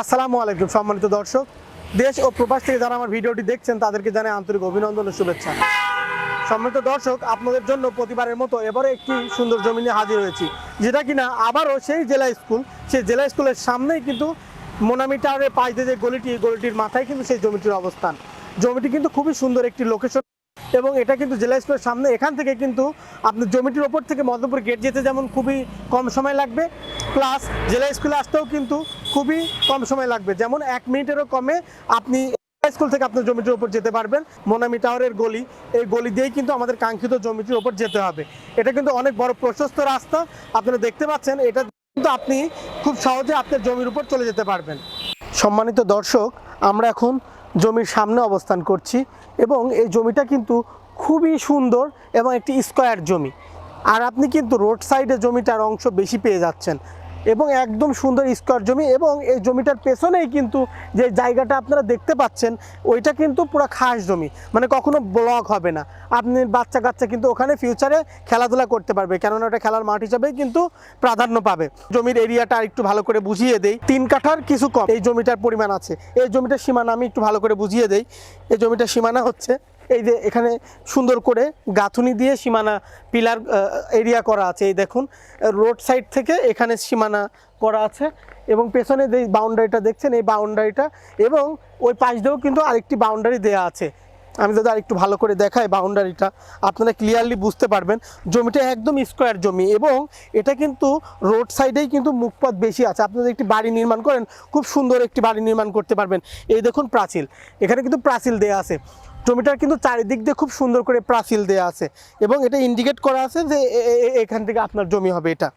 আসসালামু আলাইকুম সম্মানিত দর্শক। দেশ ও প্রবাস থেকে যারা আমার ভিডিওটি দেখছেন, তাদেরকে জানাই আন্তরিক অভিনন্দন ও শুভেচ্ছা। সম্মানিত দর্শক, আপনাদের জন্য প্রতিবারের মতো এবারে একটি সুন্দর জমি নিয়ে হাজির হয়েছি। যেটা কিনা আবারও সেই জেলা স্কুল, সেই জেলা স্কুলের সামনেই কিন্তু মোনামি টাওয়ারের পাশ দিয়ে যে গলিটি, গলিটির মাথায় কিন্তু সেই জমিটির অবস্থান। জমিটি কিন্তু খুবই সুন্দর একটি লোকেশন এবং এটা কিন্তু জেলা স্কুলের সামনে, এখান থেকে কিন্তু আপনি জমিটির ওপর থেকে মধ্যপুর গেট যেতে যেমন খুবই কম সময় লাগবে। প্লাস জেলা স্কুলে আসতেও কিন্তু খুবই কম সময় লাগবে। যেমন এক মিনিটেরও কমে আপনি স্কুল থেকে আপনার জমিটির উপর যেতে পারবেন, মোনামি টাওয়ারের গলি। এই গলি দিয়েই কিন্তু আমাদের কাঙ্ক্ষিত জমিটির উপর যেতে হবে। এটা কিন্তু অনেক বড় প্রশস্ত রাস্তা। আপনারা দেখতে পাচ্ছেন, এটা কিন্তু আপনি খুব সহজে আপনার জমির উপর চলে যেতে পারবেন। সম্মানিত দর্শক, আমরা এখন জমির সামনে অবস্থান করছি এবং এই জমিটা কিন্তু খুবই সুন্দর এবং একটি স্কোয়ার জমি। আর আপনি কিন্তু রোড সাইডে জমিটার অংশ বেশি পেয়ে যাচ্ছেন। এবং একদম সুন্দর স্কোয়ার জমি এবং এই জমিটার পেছনেই কিন্তু যে জায়গাটা আপনারা দেখতে পাচ্ছেন, ওইটা কিন্তু পুরো খাস জমি। মানে কখনো ব্লক হবে না। আপনি বাচ্চা কাচ্চা কিন্তু ওখানে ফিউচারে খেলাধুলা করতে পারবে। কেননা ওটা খেলার মাঠ হিসাবেই কিন্তু প্রাধান্য পাবে। জমির এরিয়াটা একটু ভালো করে বুঝিয়ে দেই। তিন কাঠার কিছু কম। এই জমিটার পরিমাণ আছে। এই জমিটার সীমানা আমি একটু ভালো করে বুঝিয়ে দেই। এই জমিটার সীমানা হচ্ছে এই যে এখানে সুন্দর করে গাঁথুনি দিয়ে সীমানা পিলার এরিয়া করা আছে, এই দেখুন। রোড সাইড থেকে এখানে সীমানা করা আছে এবং পেছনে যে বাউন্ডারিটা দেখছেন, এই বাউন্ডারিটা এবং ওই পাশ দিয়েও কিন্তু আরেকটি বাউন্ডারি দেয়া আছে। আমি যদি আরেকটু ভালো করে দেখাই বাউন্ডারিটা। আপনারা ক্লিয়ারলি বুঝতে পারবেন, জমিটা একদম স্কোয়ার জমি এবং এটা কিন্তু রোড সাইডেই কিন্তু মুখপথ বেশি আছে। আপনি যদি একটি বাড়ি নির্মাণ করেন, খুব সুন্দর একটি বাড়ি নির্মাণ করতে পারবেন। এই দেখুন প্রাচীল, এখানে কিন্তু প্রাচীল দেয়া আছে। জমিটার কিন্তু চারিদিক দিয়ে খুব সুন্দর করে প্রাচীল দেয়া আছে এবং এটা ইন্ডিকেট করা আছে যে এখান থেকে আপনার জমি হবে এটা।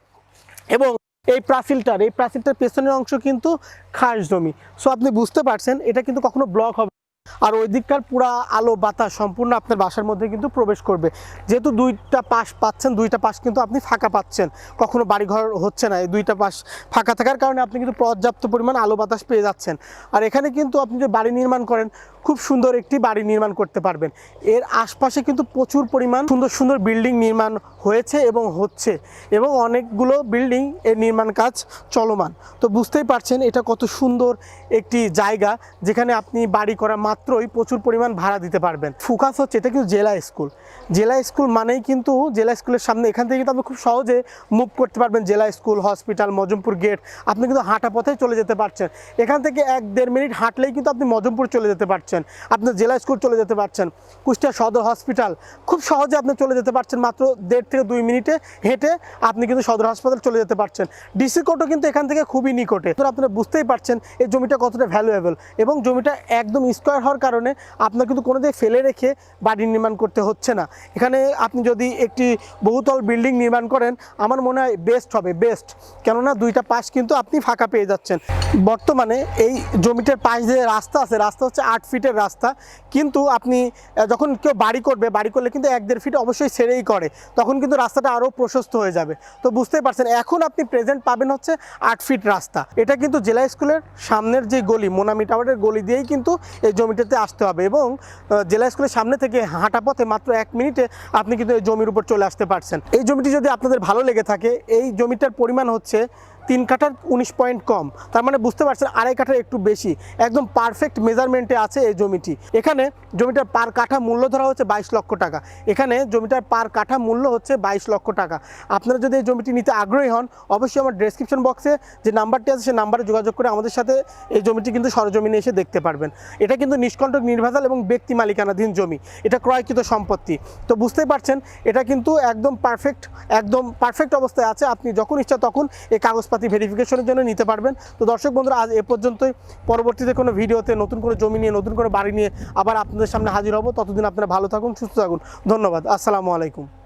এবং এই প্রাচীলটার এই প্রাচীলটার পেছনের অংশ কিন্তু খাস জমি। সো আপনি বুঝতে পারছেন, এটা কিন্তু কখনো ব্লক হবে। আর ওই দিককার পুরা আলো, বাতাস সম্পূর্ণ আপনার বাসার মধ্যে কিন্তু প্রবেশ করবে। যেহেতু দুইটা পাশ পাচ্ছেন, দুইটা পাশ কিন্তু আপনি ফাঁকা পাচ্ছেন। কখনো বাড়িঘর হচ্ছে না, এই দুইটা পাশ ফাঁকা থাকার কারণে আপনি কিন্তু পর্যাপ্ত পরিমাণ আলো, বাতাস পেয়ে যাচ্ছেন। আর এখানে কিন্তু আপনি যে বাড়ি নির্মাণ করেন, খুব সুন্দর একটি বাড়ি নির্মাণ করতে পারবেন। এর আশপাশে কিন্তু প্রচুর পরিমাণ সুন্দর সুন্দর বিল্ডিং নির্মাণ হয়েছে এবং হচ্ছে এবং অনেকগুলো বিল্ডিং এর নির্মাণ কাজ চলমান। তো বুঝতেই পারছেন এটা কত সুন্দর একটি জায়গা, যেখানে আপনি বাড়ি করা মাত্রই প্রচুর পরিমাণ ভাড়া দিতে পারবেন। ফোকাস হচ্ছে, এটা কিন্তু জেলা স্কুল। জেলা স্কুল মানেই কিন্তু জেলা স্কুলের সামনে এখান থেকে কিন্তু আপনি খুব সহজে মুভ করতে পারবেন। জেলা স্কুল হসপিটাল মজমপুর গেট আপনি কিন্তু হাঁটা পথে চলে যেতে পারছেন। এখান থেকে এক দেড় মিনিট হাঁটলেই কিন্তু আপনি মজমপুর চলে যেতে পারছেন। আপনার জেলা স্কুল চলে যেতে পারছেন। কুষ্টিয়া সদর হসপিটাল খুব সহজে আপনি চলে যেতে পারছেন। মাত্র দেড় থেকে দুই মিনিটে হেঁটে আপনি কিন্তু সদর হাসপাতাল চলে যেতে পারছেন। ডিসি কোর্টও কিন্তু এখান থেকে খুবই নিকটে। আপনারা বুঝতেই পারছেন, এই জমিটা কতটা ভ্যালুয়েবল এবং জমিটা একদম স্কোয়ার হওয়ার কারণে আপনার কিন্তু কোনো দিকে ফেলে রেখে বাড়ি নির্মাণ করতে হচ্ছে না। এখানে আপনি যদি একটি বহুতল বিল্ডিং নির্মাণ করেন, আমার মনে হয় বেস্ট হবে বেস্ট কেননা দুইটা পাশ কিন্তু আপনি ফাঁকা পেয়ে যাচ্ছেন। বর্তমানে এই জমিটার পাশ দিয়ে রাস্তা আছে, রাস্তা হচ্ছে আট ফিটের রাস্তা। কিন্তু আপনি যখন কেউ বাড়ি করবে, বাড়ি করলে কিন্তু এক দেড় ফিট অবশ্যই ছেড়েই করে। তখন কিন্তু রাস্তাটা আরও প্রশস্ত হয়ে যাবে। তো বুঝতেই পারছেন, এখন আপনি প্রেজেন্ট পাবেন হচ্ছে আট ফিট রাস্তা। এটা কিন্তু জেলা স্কুলের সামনের যে গলি, মোনামি টাওয়ারের গলি দিয়েই কিন্তু এই জমিটাতে আসতে হবে এবং জেলা স্কুলের সামনে থেকে হাঁটা পথে মাত্র এক মিনিটে আপনি কিন্তু এই জমির উপর চলে আসতে পারছেন। এই জমিটি যদি আপনাদের ভালো লেগে থাকে, এই জমিটার পরিমাণ হচ্ছে তিন কাঠার উনিশ পয়েন্ট কম। তার মানে বুঝতে পারছেন আড়াই কাঠার একটু বেশি। একদম পারফেক্ট মেজারমেন্টে আছে এই জমিটি। এখানে জমিটার পার কাঠা মূল্য ধরা হচ্ছে বাইশ লক্ষ টাকা। এখানে জমিটার পার কাঠা মূল্য হচ্ছে বাইশ লক্ষ টাকা। আপনারা যদি এই জমিটি নিতে আগ্রহী হন, অবশ্যই আমার ডেসক্রিপশন বক্সে যে নাম্বারটি আছে সেই নাম্বারে যোগাযোগ করে আমাদের সাথে এই জমিটি কিন্তু সরজমিনে এসে দেখতে পারবেন। এটা কিন্তু নিষ্কণ্টক, নির্ভেজাল এবং ব্যক্তি মালিকানাধীন জমি। এটা ক্রয়কৃত সম্পত্তি। তো বুঝতেই পারছেন, এটা কিন্তু একদম পারফেক্ট একদম পারফেক্ট অবস্থায় আছে। আপনি যখন ইচ্ছা তখন এই কাগজপাতি ভেরিফিকেশনের জন্য নিতে পারবেন। তো দর্শক বন্ধুরা, আজ এ পর্যন্তই। পরবর্তীতে কোনো ভিডিওতে নতুন করে জমি নিয়ে, নতুন করে বাড়ি নিয়ে আবার আপনাদের সামনে হাজির হব। ততদিন আপনারা ভালো থাকুন, সুস্থ থাকুন। ধন্যবাদ। আসসালামু আলাইকুম।